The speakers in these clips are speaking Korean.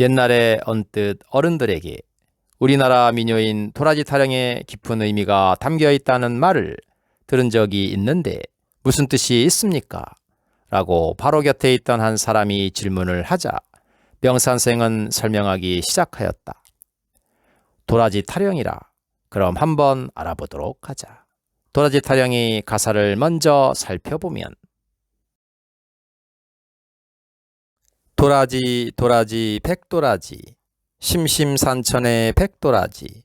옛날에 언뜻 어른들에게 우리나라 민요인 도라지 타령의 깊은 의미가 담겨 있다는 말을 들은 적이 있는데 무슨 뜻이 있습니까? 라고 바로 곁에 있던 한 사람이 질문을 하자 명산생은 설명하기 시작하였다. 도라지 타령이라 그럼 한번 알아보도록 하자. 도라지 타령이 가사를 먼저 살펴보면 도라지 도라지 백도라지. 심심산천의 백도라지.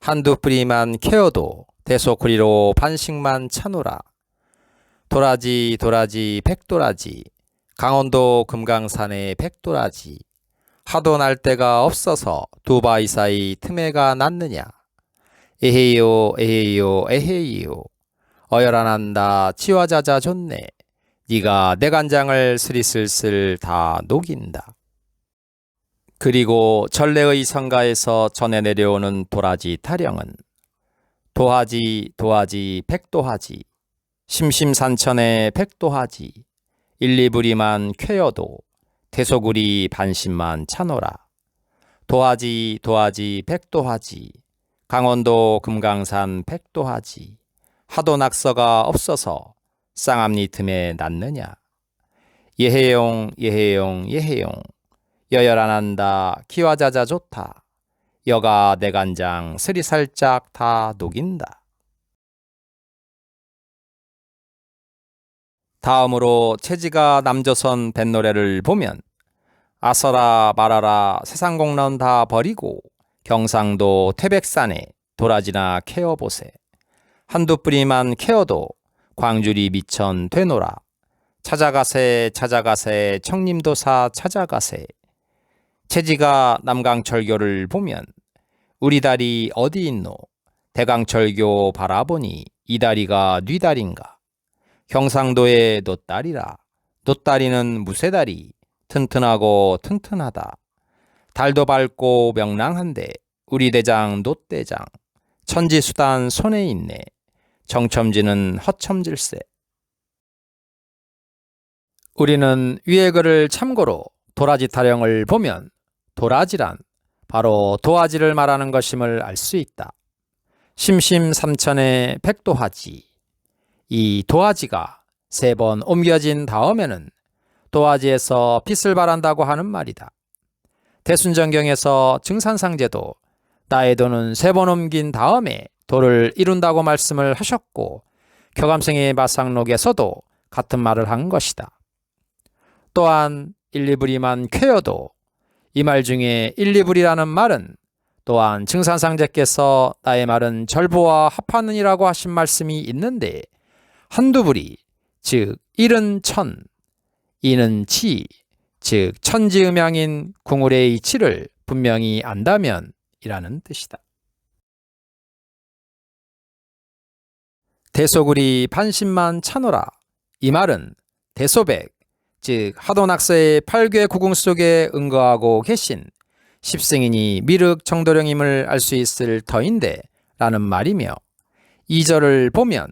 한두 뿌리만 캐어도 대소구리로 반씩만 차노라. 도라지 도라지 백도라지. 강원도 금강산의 백도라지. 하도 날 데가 없어서 두 바위 사이 틈에가 났느냐. 에헤이요 에헤이요 에헤이요 어열안한다 치와자자 좋네 네가 내 간장을 스리슬슬 다 녹인다. 그리고 전래의 성가에서 전해 내려오는 도라지 타령은 도하지 도하지 백도하지 심심산천의 백도하지 일리부리만 쾌여도 대소구리 반심만 차노라 도하지 도하지 백도하지 강원도 금강산 백도하지 하도 낙서가 없어서 쌍암니 틈에 났느냐? 예해용 예해용 예해용. 여열 안 한다. 기와자자 좋다. 여가 내 간장 스리 살짝 다 녹인다. 다음으로 채지가 남조선 뱃노래를 보면 아서라 말아라 세상 공론 다 버리고 경상도 태백산에 도라지나 캐어 보세. 한두 뿌리만 캐어도 광주리 미천 되노라. 찾아가세 찾아가세 청림도사 찾아가세. 채지가 남강철교를 보면 우리 다리 어디 있노? 대강철교 바라보니 이 다리가 뉘 다리인가? 경상도의 노다리라. 노다리는 무쇠다리 튼튼하고 튼튼하다. 달도 밝고 명랑한데 우리 대장 노대장 천지수단 손에 있네 정첨지는 허첨질세. 우리는 위의 글을 참고로 도라지 타령을 보면 도라지란 바로 도화지를 말하는 것임을 알 수 있다. 심심삼천의 백도화지. 이 도화지가 세 번 옮겨진 다음에는 도화지에서 빛을 발한다고 하는 말이다. 대순정경에서 증산상제도 나의 도는 세 번 옮긴 다음에 도를 이룬다고 말씀을 하셨고 교감생의 마상록에서도 같은 말을 한 것이다. 또한 1, 2불이만 쾌여도 이 말 중에 1, 2불이라는 말은 또한 증산상제께서 나의 말은 절보와 합하느니라고 하신 말씀이 있는데 한두 불이 즉 1은 천, 2는 치, 즉 천지음양인 궁울의 이치를 분명히 안다면 이라는 뜻이다. 대소구리 반신만 차노라. 이 말은 대소백, 즉 하도낙서의 팔괴 구궁 속에 응거하고 계신 십승인이 미륵 정도령임을 알 수 있을 터인데 라는 말이며 이 절을 보면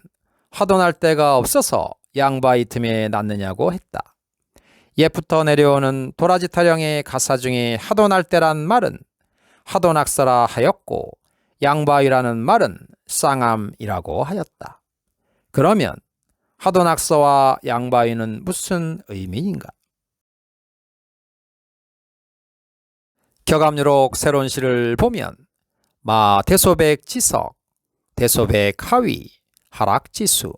하도날 데가 없어서 양바이 틈에 났느냐고 했다. 옛부터 내려오는 도라지 타령의 가사 중에 하도날 때란 말은 하도낙서라 하였고 양바위라는 말은 쌍암이라고 하였다. 그러면 하도 낙서와 양바위는 무슨 의미인가? 격암유록 새로운 시를 보면 마 대소백 지석, 대소백 하위, 하락지수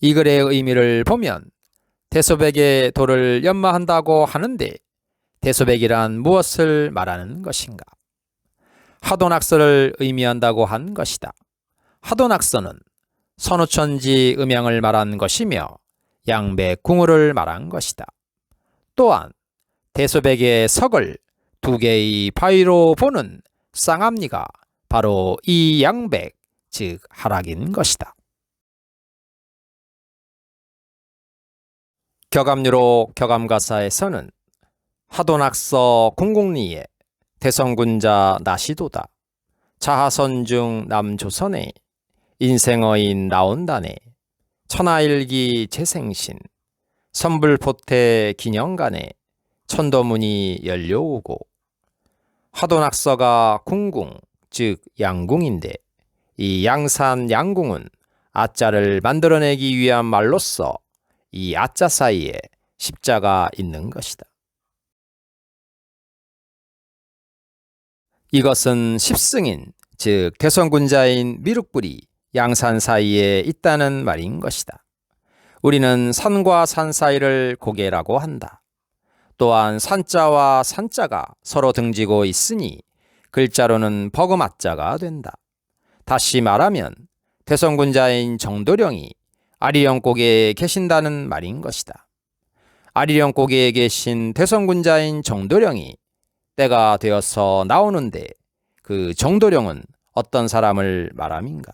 이 글의 의미를 보면 대소백의 도를 연마한다고 하는데 대소백이란 무엇을 말하는 것인가? 하도낙서를 의미한다고 한 것이다. 하도낙서는 선우천지 음양을 말한 것이며 양배 궁우를 말한 것이다. 또한 대소백의 석을 두 개의 바위로 보는 쌍암리가 바로 이 양백, 즉 하락인 것이다. 격암유로 격암가사에서는 하도낙서 공공리에 대성군자 나시도다. 자하선 중 남조선에 인생어인 나온다네. 천하일기 재생신. 선불포태 기념관에 천도문이 열려오고. 화도낙서가 궁궁, 즉 양궁인데 이 양산 양궁은 아자를 만들어내기 위한 말로서 이 아자 사이에 십자가 있는 것이다. 이것은 십승인, 즉 대성군자인 미륵불이 양산 사이에 있다는 말인 것이다. 우리는 산과 산 사이를 고개라고 한다. 또한 산자와 산자가 서로 등지고 있으니 글자로는 버금아자가 된다. 다시 말하면 대성군자인 정도령이 아리령곡에 계신다는 말인 것이다. 아리령곡에 계신 대성군자인 정도령이 때가 되어서 나오는데 그 정도령은 어떤 사람을 말함인가?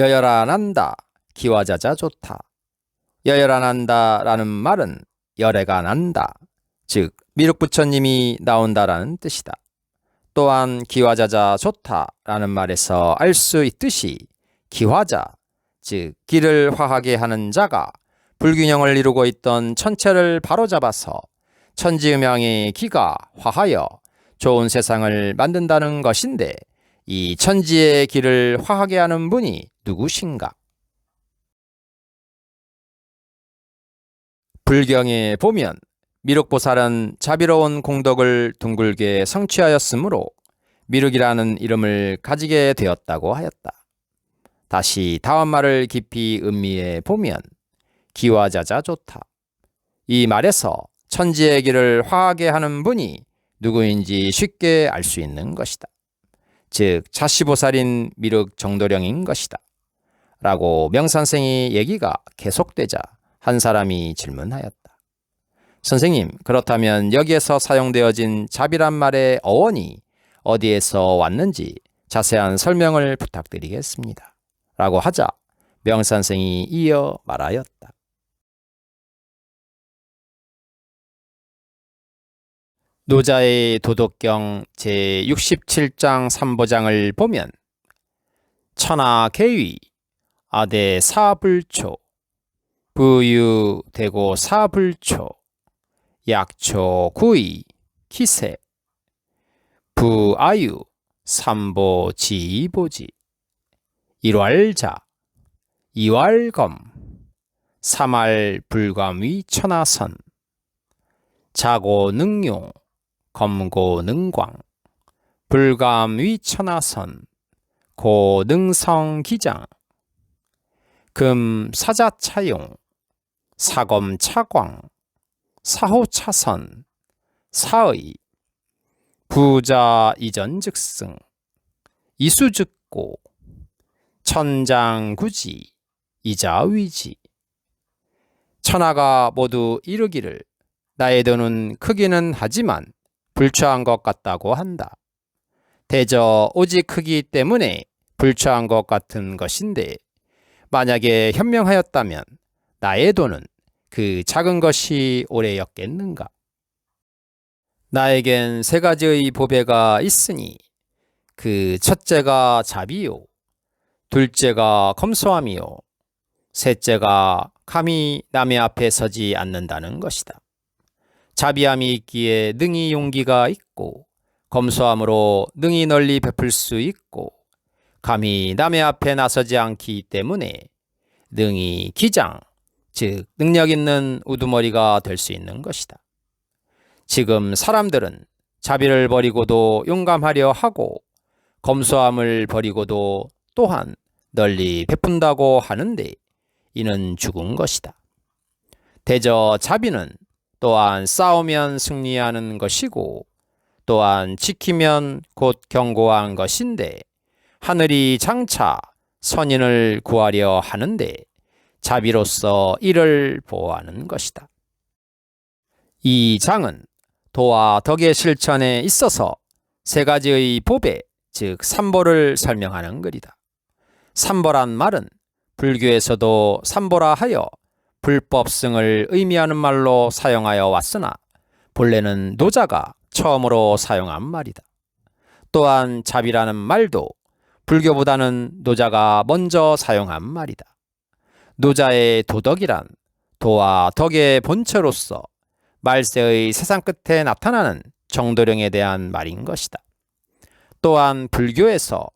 여열아 난다 기와자자 좋다. 여열아 난다라는 말은 열애가 난다. 즉 미륵부처님이 나온다라는 뜻이다. 또한 기화자자 좋다라는 말에서 알 수 있듯이 기화자, 즉 길을 화하게 하는 자가 불균형을 이루고 있던 천체를 바로잡아서 천지음양의 기가 화하여 좋은 세상을 만든다는 것인데 이 천지의 길을 화하게 하는 분이 누구신가? 불경에 보면 미륵보살은 자비로운 공덕을 둥글게 성취하였으므로 미륵이라는 이름을 가지게 되었다고 하였다. 다시 다음 말을 깊이 음미해 보면 기와자자 좋다. 이 말에서 천지의 길을 화하게 하는 분이 누구인지 쉽게 알 수 있는 것이다. 즉 자시보살인 미륵 정도령인 것이다. 라고 명선생이 얘기가 계속되자 한 사람이 질문하였다. 선생님, 그렇다면 여기에서 사용되어진 잡이란 말의 어원이 어디에서 왔는지 자세한 설명을 부탁드리겠습니다. 라고 하자 명선생이 이어 말하였다. 노자의 도덕경 제67장 3보장을 보면 천하 계위 아대 사불초 부유 대고 사불초 약초 구이 기세 부아유 삼보 지보지 일왈자 이왈검 삼할 불감위 천하선 자고 능용 검고 능광 불감위 천하선 고능성 기장 금 사자차용 사검차광 사호차선 사의 부자 이전 즉승 이수즉고 천장구지 이자위지. 천하가 모두 이르기를 나의 돈은 크기는 하지만 불처한 것 같다고 한다. 대저 오직 크기 때문에 불처한 것 같은 것인데 만약에 현명하였다면 나의 돈은 그 작은 것이 오래였겠는가? 나에겐 세 가지의 보배가 있으니 그 첫째가 자비요, 둘째가 검소함이요, 셋째가 감히 남의 앞에 서지 않는다는 것이다. 자비함이 있기에 능히 용기가 있고 검소함으로 능히 널리 베풀 수 있고 감히 남의 앞에 나서지 않기 때문에 능히 기장, 즉 능력 있는 우두머리가 될 수 있는 것이다. 지금 사람들은 자비를 버리고도 용감하려 하고 검소함을 버리고도 또한 널리 베푼다고 하는데 이는 죽은 것이다. 대저 자비는 또한 싸우면 승리하는 것이고 또한 지키면 곧 경고한 것인데 하늘이 장차 선인을 구하려 하는데 자비로서 이를 보호하는 것이다. 이 장은 도와 덕의 실천에 있어서 세 가지의 보배, 즉 삼보를 설명하는 글이다. 삼보란 말은 불교에서도 삼보라 하여 불법승을 의미하는 말로 사용하여 왔으나 본래는 노자가 처음으로 사용한 말이다. 또한 자비라는 말도 불교보다는 노자가 먼저 사용한 말이다. 노자의 도덕이란 도와 덕의 본체로서 말세의 세상 끝에 나타나는 정도령에 대한 말인 것이다. 또한 불교에서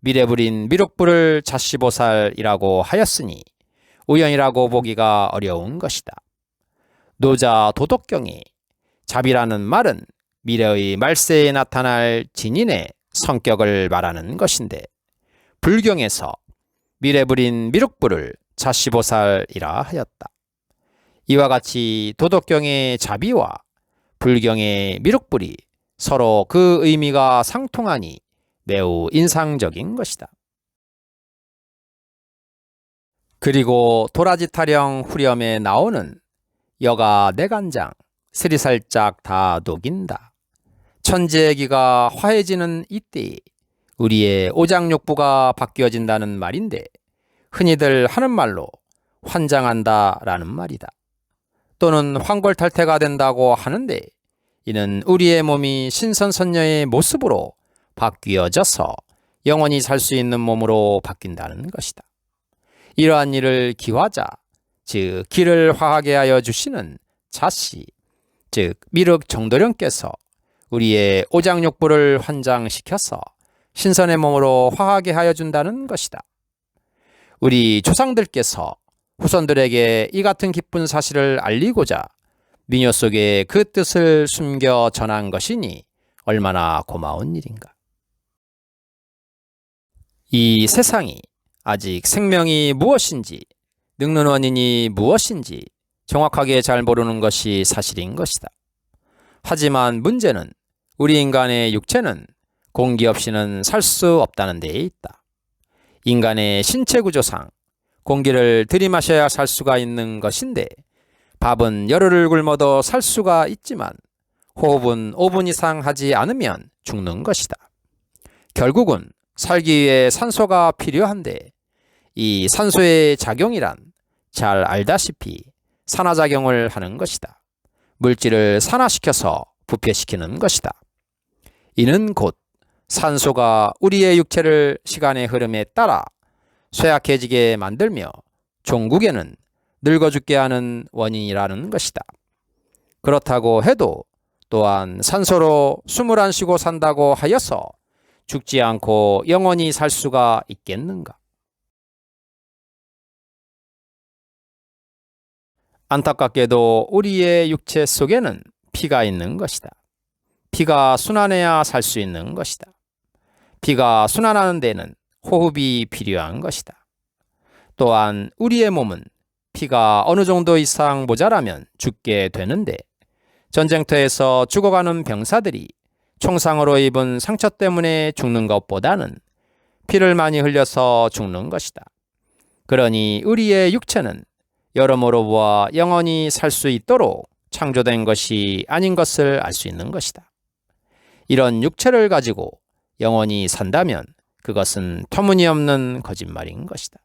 미래불인 미륵불을 자시보살이라고 하였으니 우연이라고 보기가 어려운 것이다. 노자 도덕경이 잡이라는 말은 미래의 말세에 나타날 진인의 성격을 말하는 것인데 불경에서 미래불인 미륵불을 자시보살이라 하였다. 이와 같이 도덕경의 자비와 불경의 미륵불이 서로 그 의미가 상통하니 매우 인상적인 것이다. 그리고 도라지 타령 후렴에 나오는 여가 내간장 스리 살짝 다 녹인다. 천재기가 화해지는 이때에 우리의 오장육부가 바뀌어진다는 말인데 흔히들 하는 말로 환장한다라는 말이다. 또는 황골탈태가 된다고 하는데 이는 우리의 몸이 신선선녀의 모습으로 바뀌어져서 영원히 살 수 있는 몸으로 바뀐다는 것이다. 이러한 일을 기화자, 즉 길을 화하게 하여 주시는 자씨, 즉 미륵 정도령께서 우리의 오장육부를 환장시켜서 신선의 몸으로 화하게 하여 준다는 것이다. 우리 조상들께서 후손들에게 이 같은 기쁜 사실을 알리고자 미녀 속에 그 뜻을 숨겨 전한 것이니 얼마나 고마운 일인가. 이 세상이 아직 생명이 무엇인지, 늙는 원인이 무엇인지 정확하게 잘 모르는 것이 사실인 것이다. 하지만 문제는 우리 인간의 육체는 공기 없이는 살 수 없다는 데에 있다. 인간의 신체 구조상 공기를 들이마셔야 살 수가 있는 것인데 밥은 열흘을 굶어도 살 수가 있지만 호흡은 5분 이상 하지 않으면 죽는 것이다. 결국은 살기 위해 산소가 필요한데 이 산소의 작용이란 잘 알다시피 산화작용을 하는 것이다. 물질을 산화시켜서 부패시키는 것이다. 이는 곧 산소가 우리의 육체를 시간의 흐름에 따라 쇠약해지게 만들며 종국에는 늙어 죽게 하는 원인이라는 것이다. 그렇다고 해도 또한 산소로 숨을 안 쉬고 산다고 하여서 죽지 않고 영원히 살 수가 있겠는가? 안타깝게도 우리의 육체 속에는 피가 있는 것이다. 피가 순환해야 살 수 있는 것이다. 피가 순환하는 데는 호흡이 필요한 것이다. 또한 우리의 몸은 피가 어느 정도 이상 모자라면 죽게 되는데 전쟁터에서 죽어가는 병사들이 총상으로 입은 상처 때문에 죽는 것보다는 피를 많이 흘려서 죽는 것이다. 그러니 우리의 육체는 여러모로 보아 영원히 살 수 있도록 창조된 것이 아닌 것을 알 수 있는 것이다. 이런 육체를 가지고 영원히 산다면 그것은 터무니없는 거짓말인 것이다.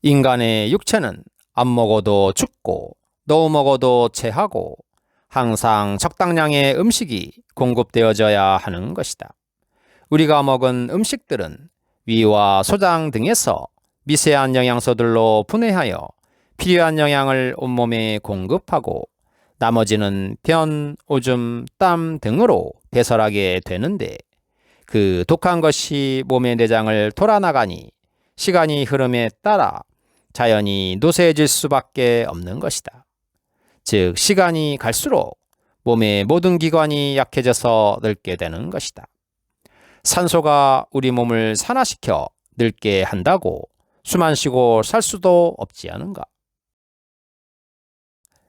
인간의 육체는 안 먹어도 죽고 너무 먹어도 체하고 항상 적당량의 음식이 공급되어져야 하는 것이다. 우리가 먹은 음식들은 위와 소장 등에서 미세한 영양소들로 분해하여 필요한 영양을 온몸에 공급하고 나머지는 변, 오줌, 땀 등으로 배설하게 되는데 그 독한 것이 몸의 내장을 돌아나가니 시간이 흐름에 따라 자연히 노쇠해질 수밖에 없는 것이다. 즉, 시간이 갈수록 몸의 모든 기관이 약해져서 늙게 되는 것이다. 산소가 우리 몸을 산화시켜 늙게 한다고 숨안 쉬고 살 수도 없지 않은가?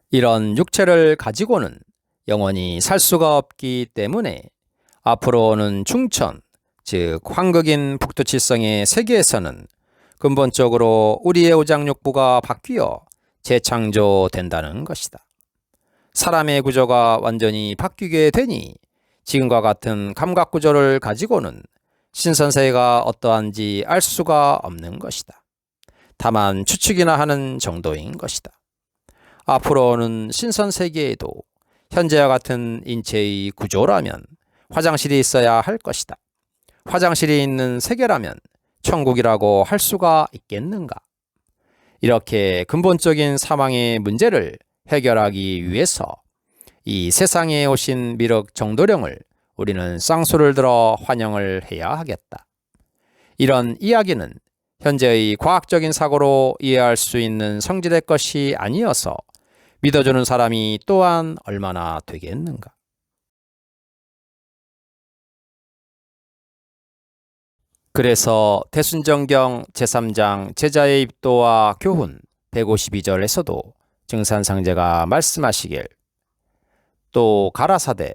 이런 육체를 가지고는 영원히 살 수가 없기 때문에 앞으로는 중천, 즉 황극인 북두칠성의 세계에서는 근본적으로 우리의 오장육부가 바뀌어 재창조된다는 것이다. 사람의 구조가 완전히 바뀌게 되니 지금과 같은 감각 구조를 가지고는 신선세가 어떠한지 알 수가 없는 것이다. 다만 추측이나 하는 정도인 것이다. 앞으로는 신선 세계에도 현재와 같은 인체의 구조라면 화장실이 있어야 할 것이다. 화장실이 있는 세계라면 천국이라고 할 수가 있겠는가? 이렇게 근본적인 사망의 문제를 해결하기 위해서 이 세상에 오신 미륵 정도령을 우리는 쌍수를 들어 환영을 해야 하겠다. 이런 이야기는 현재의 과학적인 사고로 이해할 수 있는 성질의 것이 아니어서 믿어주는 사람이 또한 얼마나 되겠는가. 그래서 대순정경 제3장 제자의 입도와 교훈 152절에서도 증산상제가 말씀하시길 또 가라사대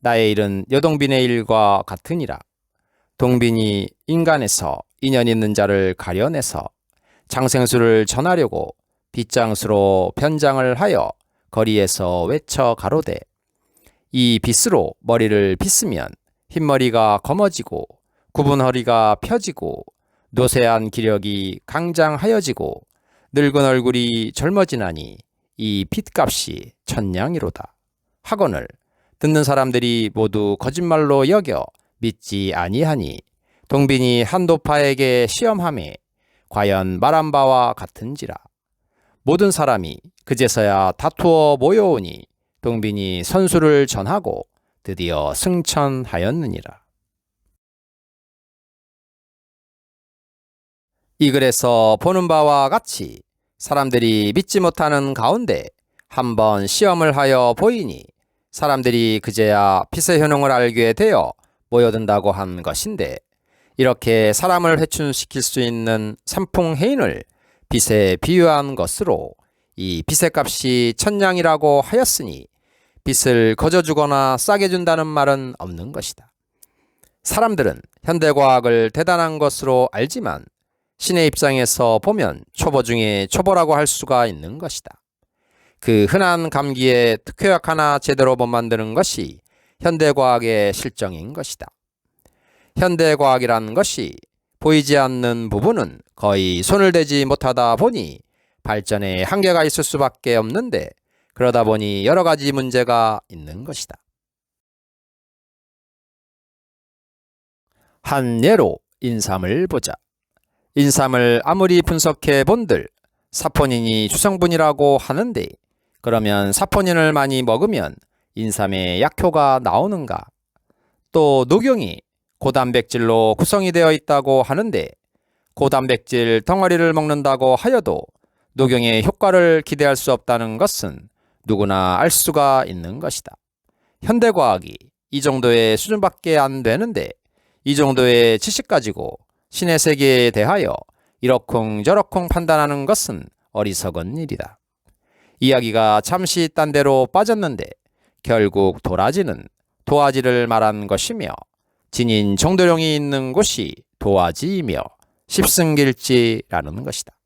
나의 일은 여동빈의 일과 같으니라 동빈이 인간에서 인연 있는 자를 가려내서 장생수를 전하려고 빗장수로 변장을 하여 거리에서 외쳐 가로되 이 빗으로 머리를 빗으면 흰머리가 검어지고 굽은 허리가 펴지고 노쇠한 기력이 강장하여지고 늙은 얼굴이 젊어지나니 이 핏값이 천냥이로다. 학원을 듣는 사람들이 모두 거짓말로 여겨 믿지 아니하니 동빈이 한도파에게 시험함에 과연 말한 바와 같은지라. 모든 사람이 그제서야 다투어 모여오니 동빈이 선수를 전하고 드디어 승천하였느니라. 이 글에서 보는 바와 같이 사람들이 믿지 못하는 가운데 한번 시험을 하여 보이니 사람들이 그제야 빛의 효능을 알게 되어 모여든다고 한 것인데 이렇게 사람을 회춘시킬 수 있는 삼풍해인을 빛에 비유한 것으로 이 빛의 값이 천냥이라고 하였으니 빛을 거저 주거나 싸게 준다는 말은 없는 것이다. 사람들은 현대과학을 대단한 것으로 알지만 신의 입장에서 보면 초보 중에 초보라고 할 수가 있는 것이다. 그 흔한 감기에 특효약 하나 제대로 못 만드는 것이 현대과학의 실정인 것이다. 현대과학이라는 것이 보이지 않는 부분은 거의 손을 대지 못하다 보니 발전에 한계가 있을 수밖에 없는데 그러다 보니 여러 가지 문제가 있는 것이다. 한 예로 인삼을 보자. 인삼을 아무리 분석해 본들 사포닌이 주성분이라고 하는데 그러면 사포닌을 많이 먹으면 인삼의 약효가 나오는가? 또 녹용이 고단백질로 구성이 되어 있다고 하는데 고단백질 덩어리를 먹는다고 하여도 녹용의 효과를 기대할 수 없다는 것은 누구나 알 수가 있는 것이다. 현대과학이 이 정도의 수준밖에 안 되는데 이 정도의 지식 가지고 신의 세계에 대하여 이러쿵저러쿵 판단하는 것은 어리석은 일이다. 이야기가 잠시 딴 데로 빠졌는데 결국 도라지는 도화지를 말한 것이며 진인 정도령이 있는 곳이 도화지이며 십승길지라는 것이다.